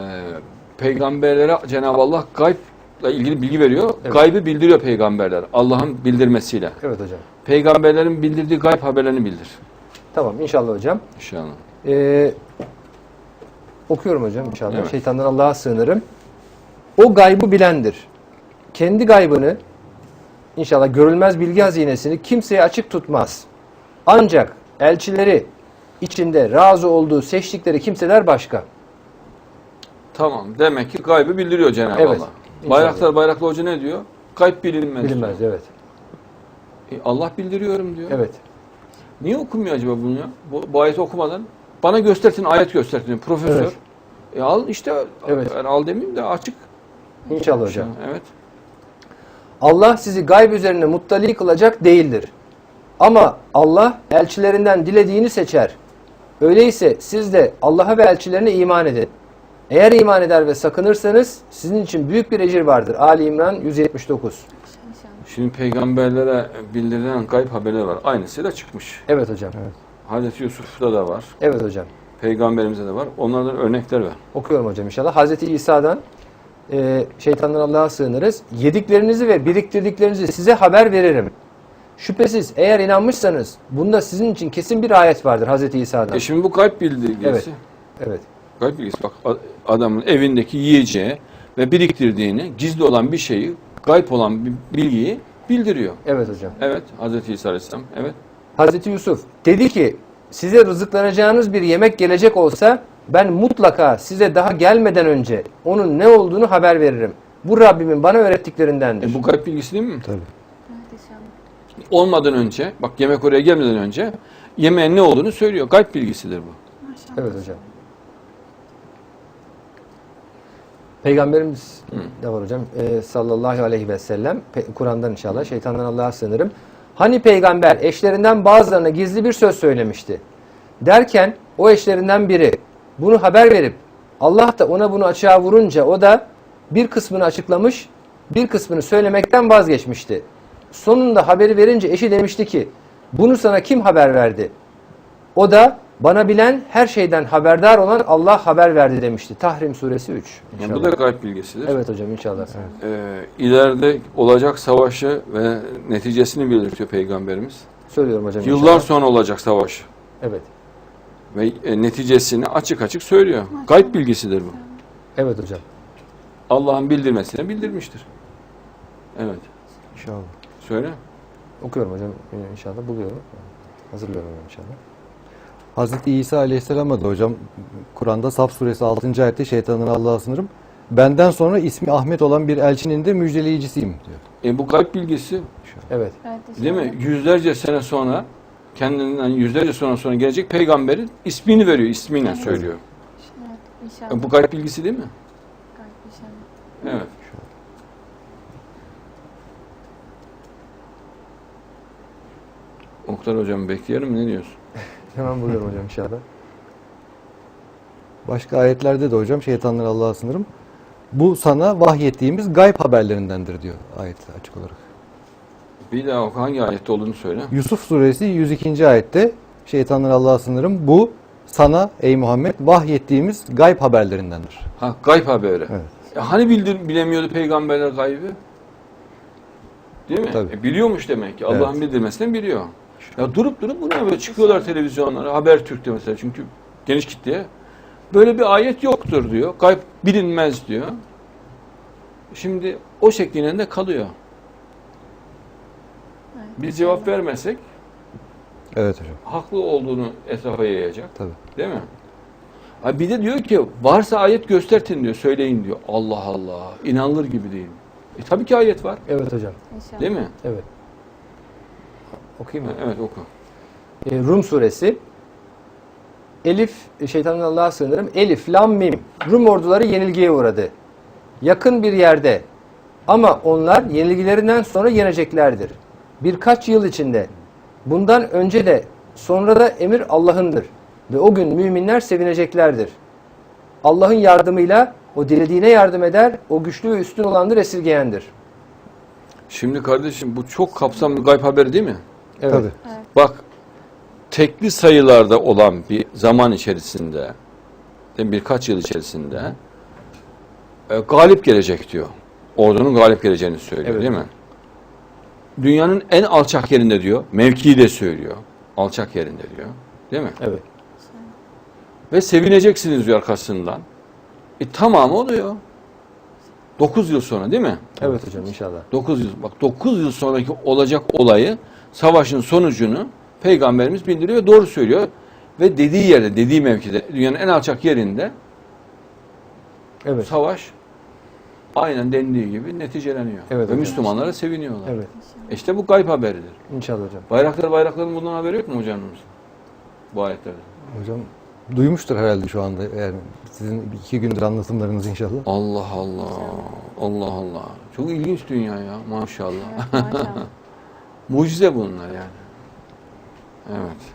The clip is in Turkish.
e, peygamberlere Cenab-ı Allah gaybla ilgili bilgi veriyor. Evet. Gaybı bildiriyor peygamberler Allah'ın bildirmesiyle. Evet hocam. Peygamberlerin bildirdiği gayb haberlerini bildir. Tamam inşallah hocam. İnşallah. Ee, okuyorum hocam inşallah. Evet. Şeytandan Allah'a sığınırım. O gaybı bilendir. Kendi gaybını inşallah görülmez bilgi hazinesini kimseye açık tutmaz. Ancak elçileri içinde razı olduğu seçtikleri kimseler başka. Tamam. Demek ki gaybı bildiriyor Cenab-ı Evet. Allah. İnşallah. Bayraktar Bayraklı Hoca ne diyor? Gayb bilinmez. Bilinmez evet. E, Allah bildiriyorum diyor. Evet. Niye okumuyor acaba bunu ya? Bu, bu ayeti okumadan. Bana göstertin, ayet göstertin. diyor. Profesör. Evet. E al işte. Evet. Yani al demeyeyim de açık. İnşallah hocam. Evet. Allah sizi gayb üzerine muttali kılacak değildir. Ama Allah elçilerinden dilediğini seçer. Öyleyse siz de Allah'a ve elçilerine iman edin. Eğer iman eder ve sakınırsanız sizin için büyük bir ecir vardır. Ali İmran 179. Şimdi peygamberlere bildirilen gayb haberleri var. Aynısı da çıkmış. Evet hocam. Hazreti Yusuf'ta da var. Evet hocam. Peygamberimize de var. Onlardan örnekler ver. Okuyorum hocam inşallah. Hazreti İsa'dan e, şeytandan Allah'a sığınırız. Yediklerinizi ve biriktirdiklerinizi size haber veririm. Şüphesiz eğer inanmışsanız bunda sizin için kesin bir ayet vardır Hazreti İsa'dan. E şimdi bu gayb bildirgesi. Evet. Evet. Gayb bilgisi. Bak adamın evindeki yiyeceği ve biriktirdiğini, gizli olan bir şeyi, gayb olan bir bilgiyi bildiriyor. Evet hocam. Evet. Hazreti İsa Aleyhisselam. Evet. Hazreti Yusuf dedi ki size rızıklanacağınız bir yemek gelecek olsa ben mutlaka size daha gelmeden önce onun ne olduğunu haber veririm. Bu Rabbimin bana öğrettiklerindendir. E bu gayb bilgisi değil mi? Tabii. Olmadan önce, bak yemek oraya gelmeden önce yemeğin ne olduğunu söylüyor. Gayb bilgisidir bu. Evet hocam. Peygamberimiz de var hocam e, sallallahu aleyhi ve sellem Kur'an'dan inşallah şeytandan Allah'a sığınırım. Hani peygamber eşlerinden bazılarına gizli bir söz söylemişti. Derken o eşlerinden biri bunu haber verip Allah da ona bunu açığa vurunca o da bir kısmını açıklamış bir kısmını söylemekten vazgeçmişti. Sonunda haberi verince eşi demişti ki bunu sana kim haber verdi? O da bana bilen her şeyden haberdar olan Allah haber verdi demişti. Tahrim suresi 3. Yani bu da gayb bilgisidir. Evet hocam inşallah. Ee, ileride olacak savaşı ve neticesini belirtiyor Peygamberimiz. Söylüyorum hocam Yıllar inşallah. sonra olacak savaş Evet. ve e, neticesini açık açık söylüyor. Gayb bilgisidir bu. Evet hocam. Allah'ın bildirmesine bildirmiştir. Evet. İnşallah. Söyle. Okuyorum hocam inşallah buluyorum. Hazırlıyorum inşallah. Hazreti İsa Aleyhisselam'a da hocam Kur'an'da Saf suresi 6. ayette şeytanın Allah'a sınırım. Benden sonra ismi Ahmet olan bir elçinin de müjdeleyicisiyim diyor. E bu gayb bilgisi Evet. değil mi? Yüzlerce sene sonra kendinden yüzlerce sonra sonra gelecek peygamberin ismini veriyor, ismiyle söylüyor. İnşallah. E bu gayb bilgisi değil mi? Gayb inşallah. Evet. Oktar hocam bekleyelim ne diyorsun? Hemen buluyorum hocam inşallah. Başka ayetlerde de hocam şeytanlar Allah'a sınırım. Bu sana vahyettiğimiz gayb haberlerindendir diyor ayet açık olarak. Bir daha oku hangi ayette olduğunu söyle. Yusuf suresi 102. ayette şeytanlar Allah'a sınırım. Bu sana ey Muhammed vahyettiğimiz gayb haberlerindendir. Ha gayb haberi. Evet. E hani bildir, bilemiyordu peygamberler gaybı? Değil mi? Tabii. E biliyormuş demek ki. Allah'ın Evet. bildirmesini biliyor. Ya durup durup bu ne böyle çıkıyorlar televizyonlara. Habertürk'te mesela çünkü geniş kitleye. Böyle bir ayet yoktur diyor. Gayb bilinmez diyor. Şimdi o şekliyle de kalıyor. Evet, Biz cevap vermezsek Evet hocam. haklı olduğunu etrafa yayacak. Tabii. Değil mi? Ha bir de diyor ki varsa ayet göstertin diyor, söyleyin diyor. Allah Allah, inanılır gibi değil. E tabii ki ayet var, Evet hocam. İnşallah. değil mi? Evet. Okuyayım mı? Evet oku. Ee, Rum suresi Elif, şeytanın Allah'a sığınırım. Elif, Lam, Mim. Rum orduları yenilgiye uğradı. Yakın bir yerde. Ama onlar yenilgilerinden sonra yeneceklerdir. Birkaç yıl içinde. Bundan önce de sonra da emir Allah'ındır. Ve o gün müminler sevineceklerdir. Allah'ın yardımıyla o dilediğine yardım eder, o güçlü ve üstün olandır, esirgeyendir. Şimdi kardeşim bu çok kapsamlı gayb haberi değil mi? Evet. Tabii. Bak tekli sayılarda olan bir zaman içerisinde birkaç yıl içerisinde e, galip gelecek diyor. Ordunun galip geleceğini söylüyor Evet. değil mi? Dünyanın en alçak yerinde diyor. Mevkiyi de söylüyor. Alçak yerinde diyor. Değil mi? Evet. Ve sevineceksiniz diyor arkasından. E tamam oluyor. 9 yıl sonra değil mi? Evet hocam inşallah. 9 yıl. Bak 9 yıl sonraki olacak olayı savaşın sonucunu peygamberimiz bildiriyor. Doğru söylüyor. Ve dediği yerde, dediği mevkide, dünyanın en alçak yerinde Evet. savaş aynen dendiği gibi neticeleniyor. Evet Ve hocam. Müslümanlara seviniyorlar. Evet. İşte bu gayb haberidir. İnşallah hocam. Bayraktar bayrakların bundan haberi yok mu hocamız? Bu ayetlerde. Hocam duymuştur herhalde şu anda yani sizin iki gündür anlatımlarınız inşallah. Allah Allah. Allah Allah. Çok ilginç dünya ya maşallah. Evet, maşallah. Mucize bunlar yani. Evet.